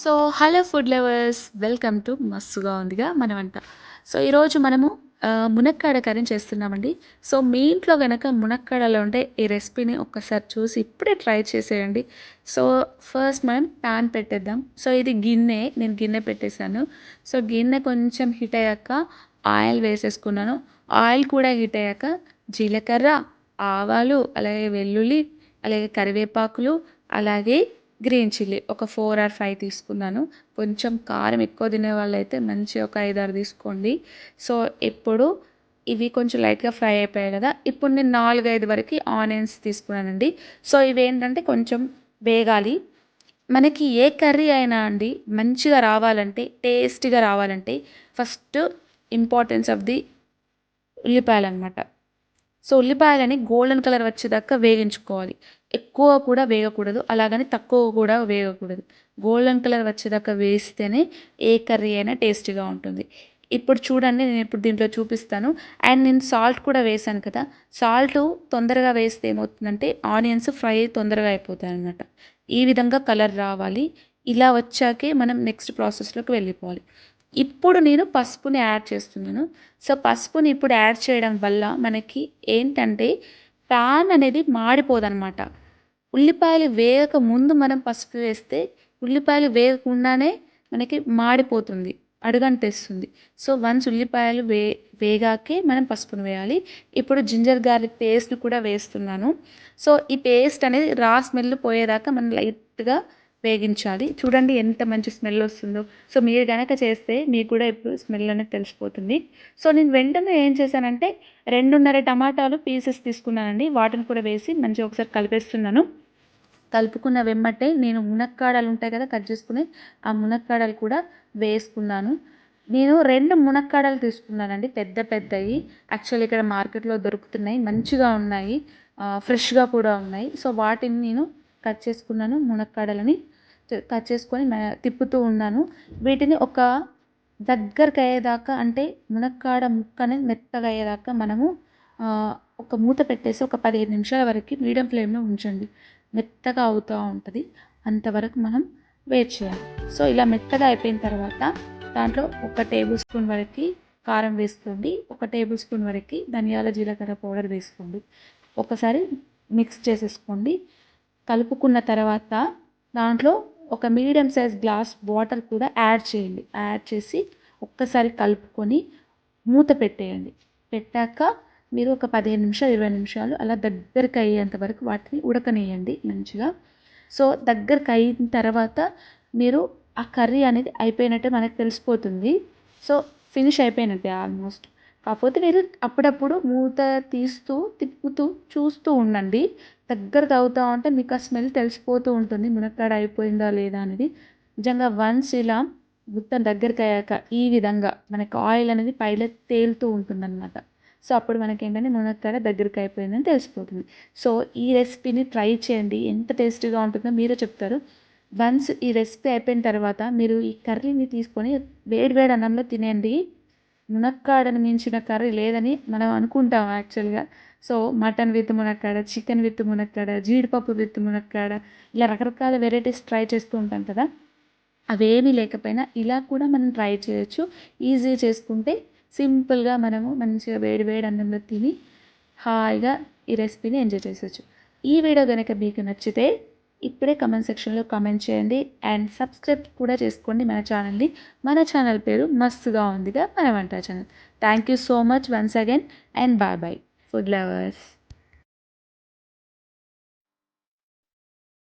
So hello food lovers welcome to మస్తుగా ఉందిగా మన వంట సో ఈరోజు మనము మునక్కాడ కర్రీ చేస్తున్నామండి. సో మీ ఇంట్లో కనుక మునక్కాడలో ఉంటే ఈ రెసిపీని ఒక్కసారి చూసి ఇప్పుడే ట్రై చేసేయండి. సో ఫస్ట్ మనం ప్యాన్ పెట్టేద్దాం. సో ఇది గిన్నె నేను గిన్నె పెట్టేశాను. సో గిన్నె కొంచెం హీట్ అయ్యాక ఆయిల్ వేసేసుకున్నాను. ఆయిల్ కూడా హీట్ అయ్యాక జీలకర్ర ఆవాలు అలాగే వెల్లుల్లి అలాగే కరివేపాకులు అలాగే గ్రీన్ చిల్లీ ఒక ఫోర్ ఆర్ ఫైవ్ తీసుకున్నాను. కొంచెం కారం ఎక్కువ తినే వాళ్ళైతే మంచి ఒక ఐదు ఆరు తీసుకోండి. సో ఇప్పుడు ఇవి కొంచెం లైట్గా ఫ్రై అయిపోయాయి కదా ఇప్పుడు నేను నాలుగు ఐదు వరకు ఆనియన్స్ తీసుకున్నానండి. సో ఇవి ఏంటంటే కొంచెం వేగాలి. మనకి ఏ కర్రీ అయినా అండి మంచిగా రావాలంటే టేస్టీగా రావాలంటే ఫస్ట్ ఇంపార్టెన్స్ ఆఫ్ ది ఉల్లిపాయలు అనమాట సో ఉల్లిపాయలని గోల్డెన్ కలర్ వచ్చేదాకా వేగించుకోవాలి. ఎక్కువ కూడా వేగకూడదు. అలాగని తక్కువ కూడా వేగకూడదు. గోల్డెన్ కలర్ వచ్చేదాకా వేస్తేనే ఏ కర్రీ అయినా టేస్టీగా ఉంటుంది. ఇప్పుడు చూడండి నేను ఇప్పుడు దీంట్లో చూపిస్తాను. అండ్ నేను సాల్ట్ కూడా వేసాను కదా. సాల్ట్ తొందరగా వేస్తే ఏమవుతుందంటే ఆనియన్స్ ఫ్రై తొందరగా అయిపోతాయి అన్నమాట ఈ విధంగా కలర్ రావాలి. ఇలా వచ్చాకే మనం నెక్స్ట్ ప్రాసెస్లోకి వెళ్ళిపోవాలి. ఇప్పుడు నేను పసుపుని యాడ్ చేస్తున్నాను. సో పసుపుని ఇప్పుడు యాడ్ చేయడం వల్ల మనకి ఏంటంటే ప్యాన్ అనేది మాడిపోదనమాట ఉల్లిపాయలు వేగక ముందు మనం పసుపు వేస్తే ఉల్లిపాయలు వేగకుండానే మనకి మాడిపోతుంది అడుగంటేస్తుంది. సో వన్స్ ఉల్లిపాయలు వే వేగాకే మనం పసుపును వేయాలి. ఇప్పుడు జింజర్ గార్లిక్ పేస్ట్ని కూడా వేస్తున్నాను. సో ఈ పేస్ట్ అనేది రా స్మెల్ పోయేదాకా మనం లైట్గా వేగించాలి చూడండి ఎంత మంచి స్మెల్ వస్తుందో. సో మీరు కనుక చేస్తే మీకు కూడా ఇప్పుడు స్మెల్ అనేది తెలిసిపోతుంది. సో నేను వెంటనే ఏం చేశానంటే రెండున్నర టమాటాలు పీసెస్ తీసుకున్నానండి. వాటిని కూడా వేసి మంచిగా ఒకసారి కలిపేస్తున్నాను. కలుపుకున్న వెమ్మటే నేను మునక్కాడలు ఉంటాయి కదా కట్ చేసుకుని ఆ మునక్కాడలు కూడా వేసుకున్నాను. నేను రెండు మునక్కాడలు తీసుకున్నానండి పెద్ద పెద్దవి యాక్చువల్లీ ఇక్కడ మార్కెట్లో దొరుకుతున్నాయి మంచిగా ఉన్నాయి. ఫ్రెష్గా కూడా ఉన్నాయి. సో వాటిని నేను కట్ చేసుకున్నాను మునక్కాడలని. కట్ చేసుకొని తిప్పుతూ ఉన్నాను. వీటిని ఒక దగ్గరకు అయ్యేదాకా అంటే మునక్కాడ ముక్క అనేది మెత్తగా అయ్యేదాకా మనము ఒక మూత పెట్టేసి ఒక పదిహేను నిమిషాల వరకు మీడియం ఫ్లేమ్లో ఉంచండి. మెత్తగా అవుతూ ఉంటుంది. అంతవరకు మనం వెయిట్ చేయాలి. సో ఇలా మెత్తగా అయిపోయిన తర్వాత దాంట్లో ఒక టేబుల్ స్పూన్ వరకు కారం వేసుకోండి. ఒక టేబుల్ స్పూన్ వరకు ధనియాల జీలకర్ర పౌడర్ వేసుకోండి. ఒకసారి మిక్స్ చేసేసుకోండి. కలుపుకున్న తర్వాత దాంట్లో ఒక మీడియం సైజ్ గ్లాస్ వాటర్ కూడా యాడ్ చేయండి. యాడ్ చేసి ఒక్కసారి కలుపుకొని మూత పెట్టేయండి. పెట్టాక మీరు ఒక పదిహేను నిమిషాలు ఇరవై నిమిషాలు అలా దగ్గరికి అయ్యేంత వరకు వాటిని ఉడకనియండి మంచిగా. సో దగ్గరికి అయిన తర్వాత మీరు ఆ కర్రీ అనేది అయిపోయినట్టే మనకు తెలిసిపోతుంది. సో ఫినిష్ అయిపోయినట్టే ఆల్మోస్ట్ కాకపోతే మీరు అప్పుడప్పుడు మూత తీస్తూ తిప్పుతూ చూస్తూ ఉండండి. దగ్గరకి అవుతూ ఉంటే మీకు ఆ స్మెల్ తెలిసిపోతూ ఉంటుంది. మునక్కాడ అయిపోయిందా లేదా అనేది. నిజంగా వన్స్ ఇలా మొత్తం దగ్గరికి అయ్యాక ఈ విధంగా మనకి ఆయిల్ అనేది పైన తేలుతూ ఉంటుందన్నమాట. సో అప్పుడు మనకి ఏంటంటే మునక్కాడ దగ్గరికి అయిపోయిందని తెలిసిపోతుంది. సో ఈ రెసిపీని ట్రై చేయండి. ఎంత టేస్టీగా ఉంటుందో మీరే చెప్తారు. వన్స్ ఈ రెసిపీ అయిపోయిన తర్వాత మీరు ఈ కర్రీని తీసుకొని వేడి వేడి అన్నంలో తినేయండి. మునక్కాడను మించిన కర్రీ లేదని మనం అనుకుంటాం యాక్చువల్గా. సో మటన్ విత్ మునక్కాడ చికెన్ విత్ మునక్కాడ జీడిపప్పు విత్ మునక్కాడ ఇలా రకరకాల వెరైటీస్ ట్రై చేస్తూ ఉంటాం కదా. అవేమీ లేకపోయినా ఇలా కూడా మనం ట్రై చేయొచ్చు. ఈజీ చేసుకుంటే సింపుల్గా మనము మంచిగా వేడి వేడి అన్నంలో తిని హాయిగా ఈ రెసిపీని ఎంజాయ్ చేసొచ్చు ఈ వీడియో కనుక మీకు నచ్చితే ఇప్పుడే కమెంట్ సెక్షన్లో కమెంట్ చేయండి అండ్ సబ్స్క్రైబ్ కూడా చేసుకోండి మన ఛానల్ని మన ఛానల్ పేరు మస్తుగా ఉందిగా మన వంట channel thank you so much once again and bye bye food lovers